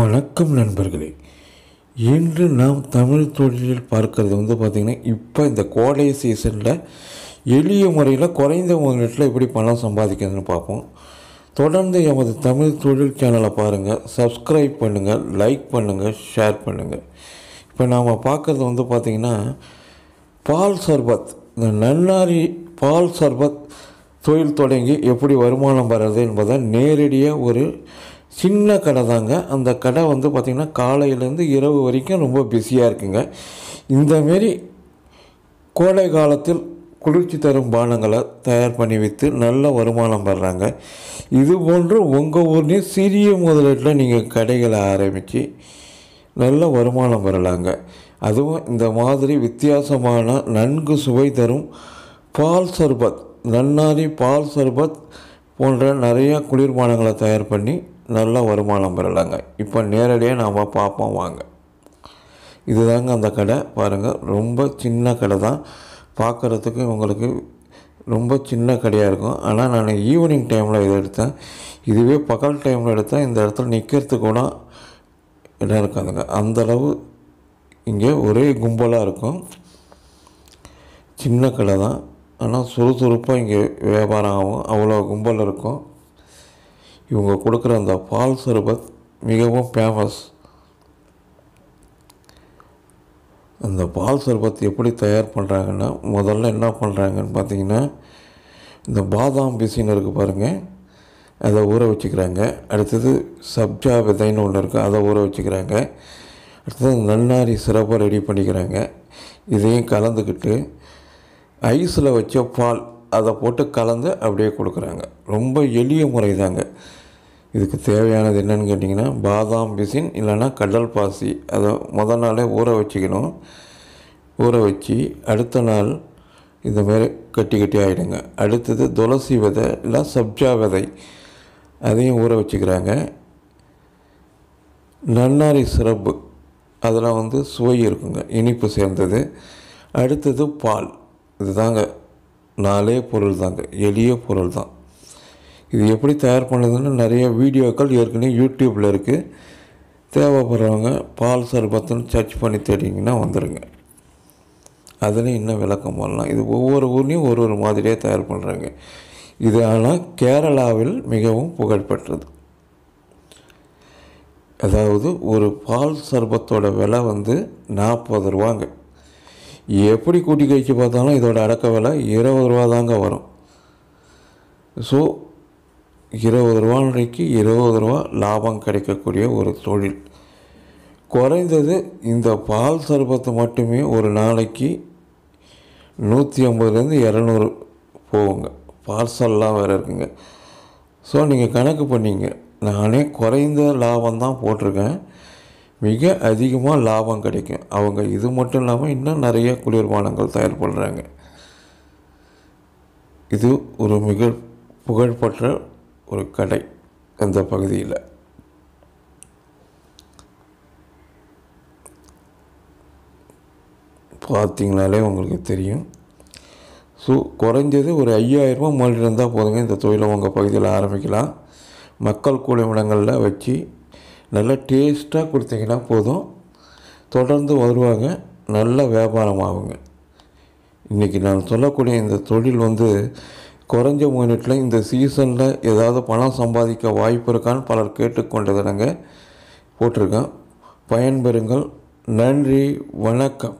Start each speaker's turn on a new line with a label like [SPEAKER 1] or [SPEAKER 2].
[SPEAKER 1] வணக்கம் நண்பர்களே. இன்று நாம் தமிழ் தொழிலில் பார்க்கறது வந்து பார்த்திங்கன்னா இப்போ இந்த கோடை சீசனில் எளிய முறையில் குறைந்த முதலீட்டில் எப்படி பணம் சம்பாதிக்கிறதுன்னு பார்ப்போம். தொடர்ந்து எமது தமிழ் தொழில் சேனலை பாருங்கள் சப்ஸ்கிரைப் பண்ணுங்கள் லைக் பண்ணுங்கள் ஷேர் பண்ணுங்கள் இப்போ நாம் பார்க்குறது வந்து பார்த்திங்கன்னா பால் சர்பத் இந்த நன்னாரி பால் சர்பத் தொழில் தொடங்கி எப்படி வருமானம் வர்றது என்பதை நேரடியாக ஒரு சின்ன கடை தாங்க. அந்த கடை வந்து பார்த்திங்கன்னா காலையிலேருந்து இரவு வரைக்கும் ரொம்ப பிஸியாக இருக்குங்க. இந்தமாரி கோடை காலத்தில் குளிர்ச்சி தரும் பானங்களை தயார் பண்ணி விற்று நல்ல வருமானம் பெறாங்க. இது போன்று உங்கள் ஊர்லேயும் சிறிய முதலீட்டில் நீங்கள் கடைகளை ஆரம்பித்து நல்ல வருமானம் பெறலாங்க. அதுவும் இந்த மாதிரி வித்தியாசமான நன்கு சுவை தரும் பால் சர்பத் நன்னாரி பால் சர்பத் போன்ற நிறையா குளிர்பானங்களை தயார் பண்ணி நல்ல வருமானம் பெறலாங்க. இப்போ நேரடியாக நாம் பார்ப்போம் வாங்க. இதுதாங்க அந்த கடை. பாருங்கள் ரொம்ப சின்ன கடை தான். பார்க்குறதுக்கு உங்களுக்கு ரொம்ப சின்ன கடையாக இருக்கும். ஆனால் நான் ஈவினிங் டைமில் இதை எடுத்தேன். இதுவே பகல் டைமில் எடுத்தால் இந்த இடத்துல நிற்கிறதுக்கு கூட இடம் இருக்காதுங்க. அந்தளவு இங்கே ஒரே கும்பலாக இருக்கும். சின்ன கடை தான். ஆனால் சுறுசுறுப்பாக இங்கே வியாபாரம் ஆகும். அவ்வளோ கும்பல் இருக்கும். இவங்க கொடுக்குற அந்த பால் சர்பத் மிகவும் ஃபேமஸ் அந்த பால் சர்பத் எப்படி தயார் பண்ணுறாங்கன்னா முதல்ல என்ன பண்ணுறாங்கன்னு பார்த்தீங்கன்னா இந்த பாதாம் பிசின்னு இருக்குது பாருங்கள் அதை ஊற வச்சுக்கிறாங்க. அடுத்தது சப்ஜா விதைன்னு ஒன்று இருக்குது அதை ஊற வச்சுக்கிறாங்க. அடுத்தது நன்னாரி சிறப்பாக ரெடி பண்ணிக்கிறாங்க. இதையும் கலந்துக்கிட்டு ஐஸில் வச்ச பால் அதை போட்டு கலந்து அப்படியே கொடுக்குறாங்க. ரொம்ப எளிய முறை தாங்க இதுக்கு தேவையானது என்னென்னு கேட்டிங்கன்னா பாதாம் பிசின் இல்லைன்னா கடல் பாசி. அதை முதல் நாளே ஊற வச்சுக்கணும். ஊற வச்சு அடுத்த நாள் இந்த மாதிரி கட்டி கட்டி ஆகிடுங்க அடுத்தது துளசி விதை இல்லை சப்ஜா விதை. அதையும் ஊற வச்சுக்கிறாங்க. நன்னாரி சிறப்பு அதெல்லாம் வந்து சுவை இருக்குங்க. இனிப்பு சேர்ந்தது. அடுத்தது பால். இதுதாங்க நாலே பொருள் தாங்க எளிய பொருள் தான் இது எப்படி தயார் பண்ணுதுன்னு நிறைய வீடியோக்கள் ஏற்கனவே யூடியூப்பில் இருக்குது தேவைப்படுறவங்க பால் சர்பத்துன்னு சர்ச் பண்ணி தேடிங்கன்னா வந்துடுங்க அதில் இன்னும் விளக்கம் பண்ணலாம் இது ஒவ்வொரு ஊர்லேயும் ஒரு ஒரு மாதிரியாக தயார் பண்ணுறாங்க இது ஆனால் கேரளாவில் மிகவும் புகழ்பெற்றது. அதாவது ஒரு பால் சர்பத்தோட விலை வந்து நாற்பது ரூபாங்க. எப்படி கூட்டி கழிச்சு பார்த்தாலும் இதோட அடக்க விலை இருபது ரூபா தாங்க வரும். ஸோ இருபது ரூபாய்க்கு இருபது ரூபா லாபம் கிடைக்கக்கூடிய ஒரு தொழில். குறைந்தது இந்த பால் சர்பத்து மட்டுமே ஒரு நாளைக்கு நூற்றி ஐம்பதுலேருந்து இரநூறு போகுங்க. பார்சல்லாம் வேறு இருக்குங்க. ஸோ நீங்கள் கணக்கு பண்ணிங்க. நானே குறைந்த லாபம் தான் போட்டிருக்கேன். மிக அதிகமாக லாபம் கிடைக்கும். அவங்க இது மட்டும் இல்லாமல் இன்னும் நிறைய குளிர்பானங்கள் தயார் பண்ணுறாங்க இது ஒரு மிக புகழ்பெற்ற ஒரு கடை அந்த பகுதியில். பார்த்தீங்கனாலே உங்களுக்கு தெரியும். ஸோ குறைஞ்சது ஒரு ஐயாயிரரூபா முதலீடு இருந்தால் போதுங்க. இந்த தொழிலை உங்கள் பகுதியில் ஆரம்பிக்கலாம். மக்கள் கூடமிடங்களில் வச்சு நல்லா டேஸ்ட்டாக கொடுத்தீங்கன்னா போதும். தொடர்ந்து வருவாங்க. நல்ல வியாபாரம் ஆகுங்க இன்றைக்கி நான் சொல்லக்கூடிய இந்த தொழில் வந்து குறைஞ்ச முதலீட்டில் இந்த சீசனில் ஏதாவது பணம் சம்பாதிக்க வாய்ப்பு இருக்கான்னு பலர் கேட்டுக்கொண்டதுனங்க போட்டிருக்கேன். பயன்பெறுங்கள். நன்றி வணக்கம்.